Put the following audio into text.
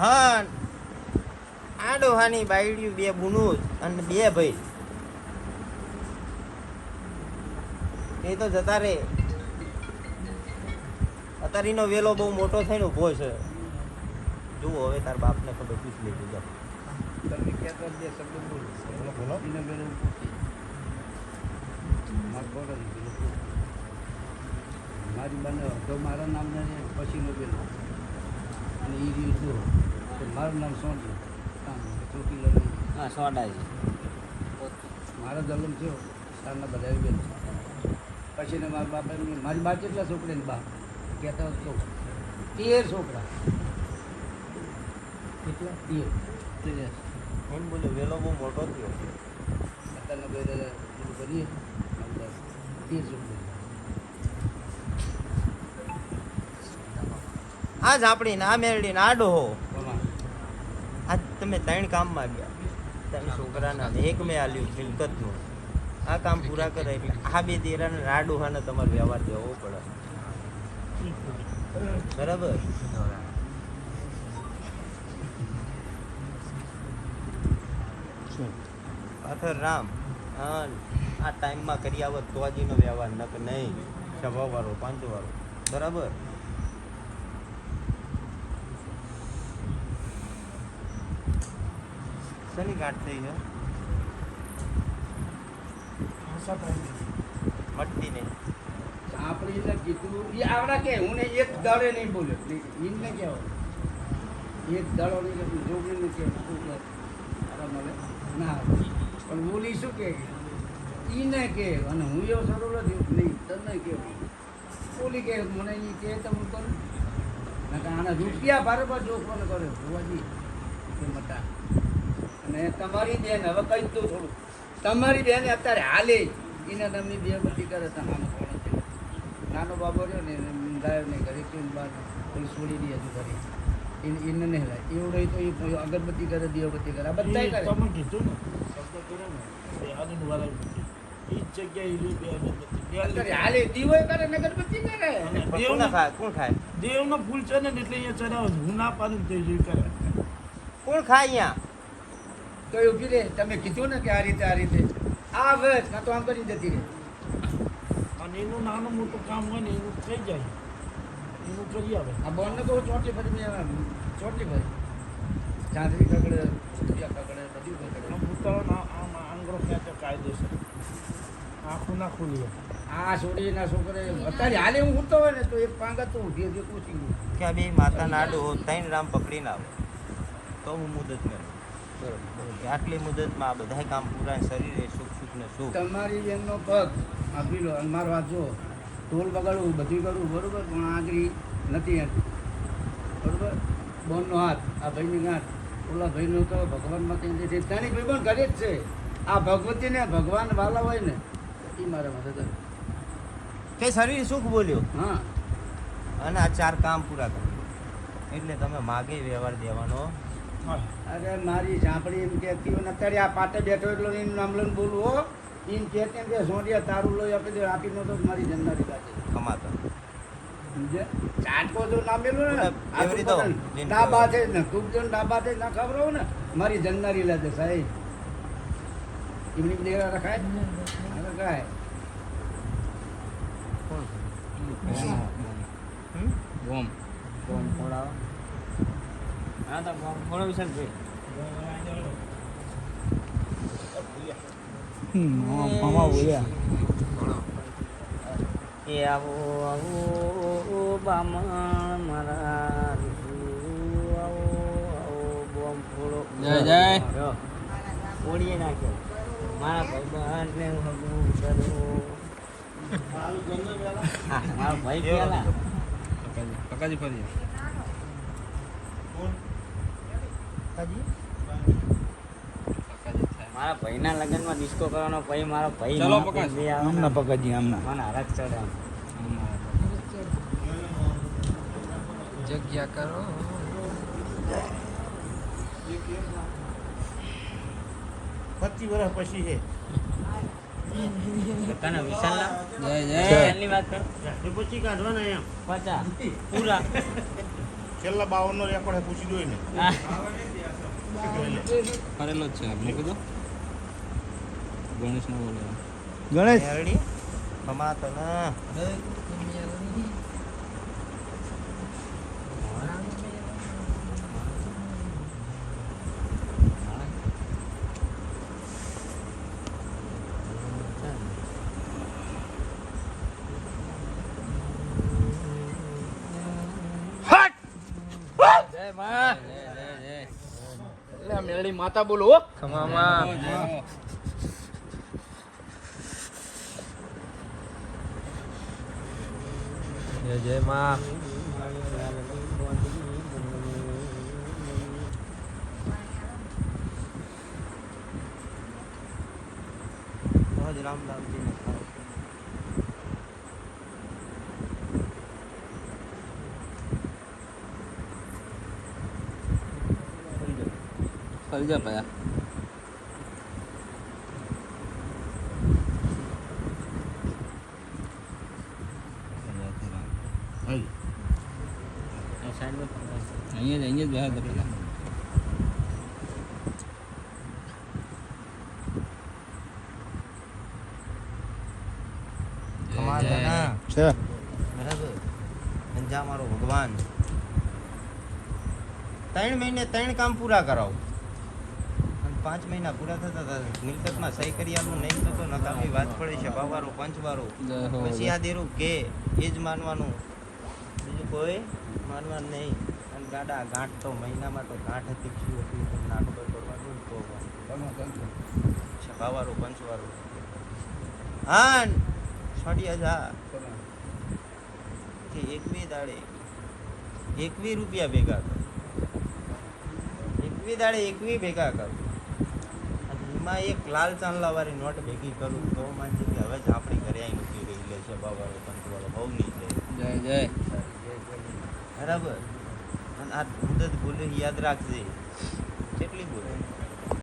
અન આડોહાની બાયડ્યું બે બુનું અને બે ભાઈ. એ તો જતા રે. અતારીનો વેલો બહુ મોટો થઈને ઊભો છે. જુઓ હવે તાર બાપને ખબર પૂછ લેજો જાઓ તમે કહેતો બે શબ્દ બોલો. બોલો બોલો. એને બેને હું પૂછી. મારે બોલો બને તો મારા નામ ને પછીનો પેલો અને એ જો તો મારું નામ કામ ચોકી લડી હા સોડાજી મારો જન્મ થયો સારના બધા બેન પછી ને મારા બાપા એમની- મારી બા કેટલા છોકરીને બા? કહેતા હતો તેર છોકરા. કેટલા? તેર. એમ બોલ્યો વેલો બહુ મોટો થયો. અત્યારના બે દાદા પેલું કરીએ? બધા તેર છોકરા. આ ઝાપડી ને આ મેરડી ને આ ડોહો તમે ત્રણ કામમાં ગયા. ત્રણ છોકરાના એક મેં આલ્યું મિલકતનું આ કામ પૂરા કરે એટલે આ બે દેરાને ને આ ડોહાને તમારે વ્યવહાર દેવો પડે. બરાબર? પાથર રામ આ ટાઈમમાં કરી આવત તો આજીનો વ્યવહાર નક નહીં. સ્વભાવ વાળો પાંચ વાળો બરાબર? શેની ગાંઠ થઈ છે? મટતી નહીં આપણે કીધું એ આવડા કે હું ને એક દળે નહીં બોલ્યો એમને કહેવાય. એક દળો નહીં જોગીને કે શું કે અરે મળે ના પણ બોલી શું કે? એને કે અને હું એવો સરળ નથી. નહીં તને કેવું બોલી કે મને એ કે તો હું કરું. આના રૂપિયા બરાબર જોખવાનો કર્યો. ભુવાજી મટા. અને તમારી બેન હવે કહી તો દઉં થોડું. તમારી બેન અત્યારે હાલે એને તમને બે બધી કરે તમારો કોણ નાનો બાબો રહ્યો ને એને ગાયો ને ઘરે કેમ બાર પેલી છોડી દે હજુ ઘરે. એને એને નહીં લાય. એવું નહીં તો એ અગરબત્તી કરે દીવબત્તી કરે. બધા કરે. તમે કીધું ને શબ્દ કર્યો ને એ આનંદ વાળા એ જગ્યાએ ઈ બે અગરબત્તી. અત્યારે હાલે. દીવો કરે ને અગરબત્તી કરે. ખાય? કોણ ખાય? દેવનો ફૂલ છે ને એટલે અહીંયા ચડાવે હું ના પાડું ને કરે. કોણ ખાય અહીંયા? તો એ ઊભી રહે તમે કીધું ને કે આ રીતે આ રીતે. આ હવે કાં તો આમ કરી જતી રહે. અને એનું નાનું મોટું કામ હોય ને એનું થઈ જાય. એનું કરી આવે. આ બોનને કહું ચોટલી ભરી મેં ચોટલી ભરી. રૂપિયા કકડે બધી કકડે આમ ના આમ આંગળો ખેંચે કાયદેસર. આખું ના ખુલી આ છોડીના છોકરે અત્યારે હાલે હું ઉઠતો હોય ને તો એક પાંગા તો ઊભી હતી પૂછી ગયું કે આ બે માતા નાડો ત્રણ રામ પકડીને આવે. તો હું મુદત મેં કે આટલી મુદતમાં આ બધા કામ પૂરા શરીરે સુખ સુખ ને સુખ. તમારી બેનનો પગ આપી લો મારો હાથ જો ઢોલ બગાડવું બધું કરવું બરોબર? પણ આગળ નથી એમ. બરોબર? બોનનો હાથ આ ભાઈની ગાંઠ. ઓલા ભાઈનો તો ભગવાનમાં કંઈ નથી તેની ભાઈ પણ ઘરે જ છે. આ ભગવતીને ભગવાન વાલા હોય ને એ મારા મદદ કરે. તે શરીર સુખ બોલ્યો. હા. અને આ ચાર કામ પૂરા કર્યું. એટલે તમે માગે વ્યવહાર દેવાનો. અરે મારી ઝાંપડી એમ કહેતી હોય અત્યારે આ પાટે બેઠો એટલો એનું નામ લઈને બોલવું હો. એમ કે સોંડિયા તારું લોહી આપી દે આપી નતો મારી જન્નારી પાસે. કમાતા. સમજે ચાટકો જો ના ને એવી રીતે ડાબા છે ને ખૂબ જો ડાબા છે ના ખબર હોય ને મારી જન્નારી લાગે સાહેબ. એમની દેરા રખાય? રખાય. હમ? બોમ બોમ ફોડાવો હા તો બોમ ફોડાવી શકશે એ આવો આવો બામણ મારા આવો આવો બોમ ફોડો. જય, જય. ફોડીએ નાખ્યો. મારા હું હગું મારો ભાઈ પેલા. ફરી હાજી? મારા ભાઈના લગ્નમાં ડિસ્કો કરવાનો ભાઈ મારો ભાઈ ચલો પકડ આમના પકાજી આમના. મને હરક ચડે. આમ. જગ્યા કરો. પચી વર્ષ પછી છે. તને વિશાલના જય જય. વાત કરો. પછી કાઢવાના એમ. પચાસ. પૂરા. છેલ્લા બાવનનો રેકોર્ડ હે પૂછી જોઈ ને ફરેલો જ છે આપણે કીધું ગણેશનો બોલે. ગણેશ. મેરડી કમાતો ના એટલે મેળી માતા બોલો ખમામાં જય જય માં ભજ રામદાસજીને ખાવ. ફરી જા પાયા હઈ અહીંયા જ અહીંયા જ બેહા દે પેલા કમાતો ના છે બરાબર અંજા મારો ભગવાન ત્રણ મહિને ત્રણ કામ પૂરા કરાવો અને પાંચ મહિના પૂરા થતા હતા. મિલકતમાં સહી કરી આલું નહીં થતો નકામી વાત પડે છે. ભાવારો પંચવારો. પછી આ દેરું કે એ જ માનવાનું. બીજું કોઈ માનવાનું નહીં. અને ગાડા ગાંઠ તો મહિનામાં તો ગાંઠ હતી શું હતી નાટકો કરવાનું તો છપાવારો પંચવારો. હા છડી હજાર એકવી દાડે એકવી રૂપિયા ભેગા કરો. એકવી દાડે એકવી ભેગા કરો. એમાં એક લાલ ચાંદલા વાળી નોટ ભેગી કરું તો માનજી કે હવે જ આપણી ઘરે આવી મૂકી રહી લે છે બાબારો પંચવાળો બહુ નહીં છે જય જય. બરાબર. અને આ મુદત ભૂલે યાદ રાખજે. કેટલી બોલે